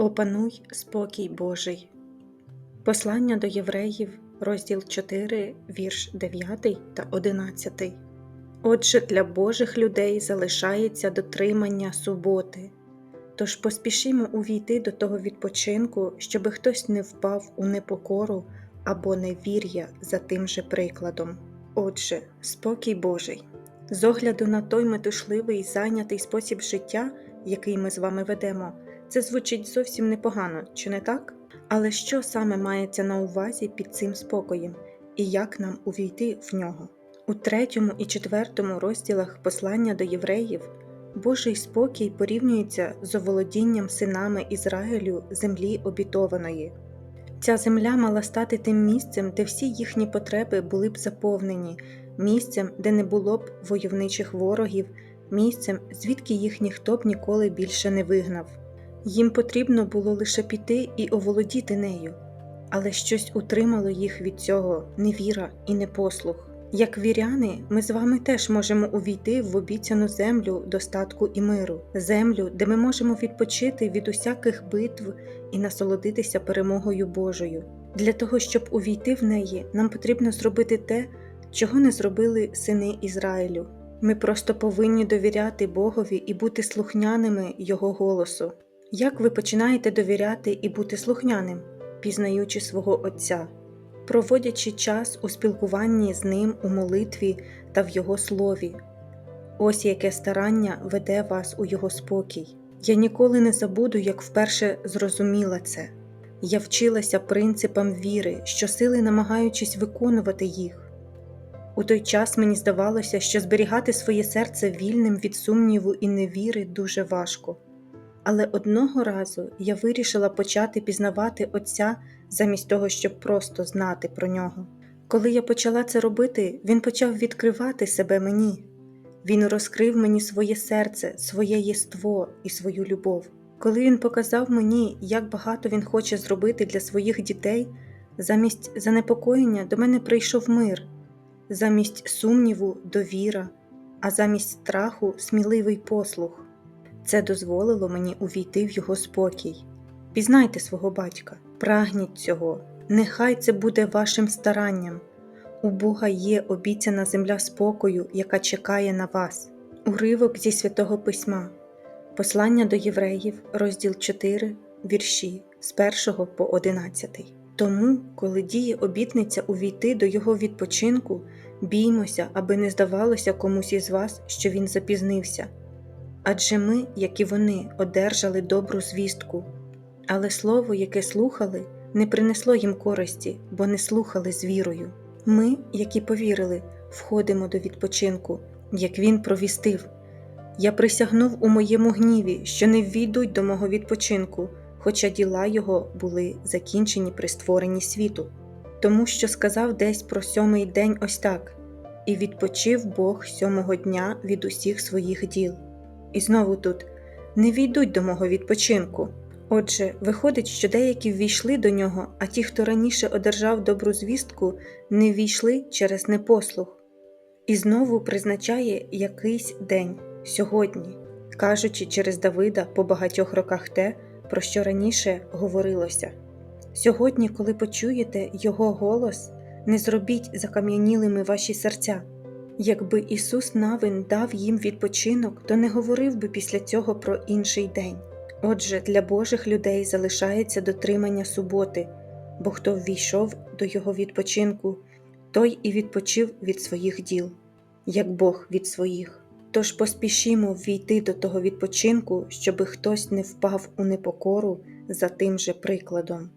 Опануй спокій Божий. Послання до євреїв, розділ 4, вірш 9 та 11. Отже, для Божих людей залишається дотримання суботи. Тож поспішімо увійти до того відпочинку, щоби хтось не впав у непокору або невір'я за тим же прикладом. Отже, спокій Божий. З огляду на той метушливий зайнятий спосіб життя, який ми з вами ведемо, це звучить зовсім непогано, чи не так? Але що саме мається на увазі під цим спокоєм, і як нам увійти в нього? У третьому і четвертому розділах послання до євреїв Божий спокій порівнюється з оволодінням синами Ізраїлю землі обітованої. Ця земля мала стати тим місцем, де всі їхні потреби були б заповнені, місцем, де не було б войовничих ворогів, місцем, звідки їх ніхто б ніколи більше не вигнав. Їм потрібно було лише піти і оволодіти нею, але щось утримало їх від цього невіра і непослух. Як віряни, ми з вами теж можемо увійти в обіцяну землю достатку і миру, землю, де ми можемо відпочити від усяких битв і насолодитися перемогою Божою. Для того, щоб увійти в неї, нам потрібно зробити те, чого не зробили сини Ізраїлю. Ми просто повинні довіряти Богові і бути слухняними Його голосу. Як ви починаєте довіряти і бути слухняним, пізнаючи свого Отця, проводячи час у спілкуванні з Ним у молитві та в Його слові? Ось яке старання веде вас у Його спокій. Я ніколи не забуду, як вперше зрозуміла це. Я вчилася принципам віри, щосили намагаючись виконувати їх. У той час мені здавалося, що зберігати своє серце вільним від сумніву і невіри дуже важко. Але одного разу я вирішила почати пізнавати Отця замість того, щоб просто знати про нього. Коли я почала це робити, він почав відкривати себе мені. Він розкрив мені своє серце, своє єство і свою любов. Коли він показав мені, як багато він хоче зробити для своїх дітей, замість занепокоєння до мене прийшов мир, замість сумніву довіра, а замість страху сміливий послух. Це дозволило мені увійти в його спокій. Пізнайте свого батька, прагніть цього, нехай це буде вашим старанням. У Бога є обіцяна земля спокою, яка чекає на вас. Уривок зі святого письма, Послання до євреїв, розділ 4, вірші з 1 по 11. Тому, коли діє обітниця увійти до його відпочинку, біймося, аби не здавалося комусь із вас, що він запізнився. Адже ми, як і вони, одержали добру звістку, але слово, яке слухали, не принесло їм користі, бо не слухали з вірою. Ми, які повірили, входимо до відпочинку, як він провістив. Я присягнув у моєму гніві, що не ввійдуть до мого відпочинку, хоча діла його були закінчені при створенні світу, тому що сказав десь про сьомий день ось так і відпочив Бог сьомого дня від усіх своїх діл. І знову тут не війдуть до мого відпочинку. Отже, виходить, що деякі ввійшли до нього, а ті, хто раніше одержав добру звістку, не ввійшли через непослух. І знову призначає якийсь день сьогодні, кажучи через Давида по багатьох роках те, про що раніше говорилося. Сьогодні, коли почуєте Його голос, не зробіть закам'янілими ваші серця. Якби Ісус Навин дав їм відпочинок, то не говорив би після цього про інший день. Отже, для Божих людей залишається дотримання суботи, бо хто ввійшов до Його відпочинку, той і відпочив від своїх діл, як Бог від своїх. Тож поспішімо ввійти до того відпочинку, щоби хтось не впав у непокору за тим же прикладом.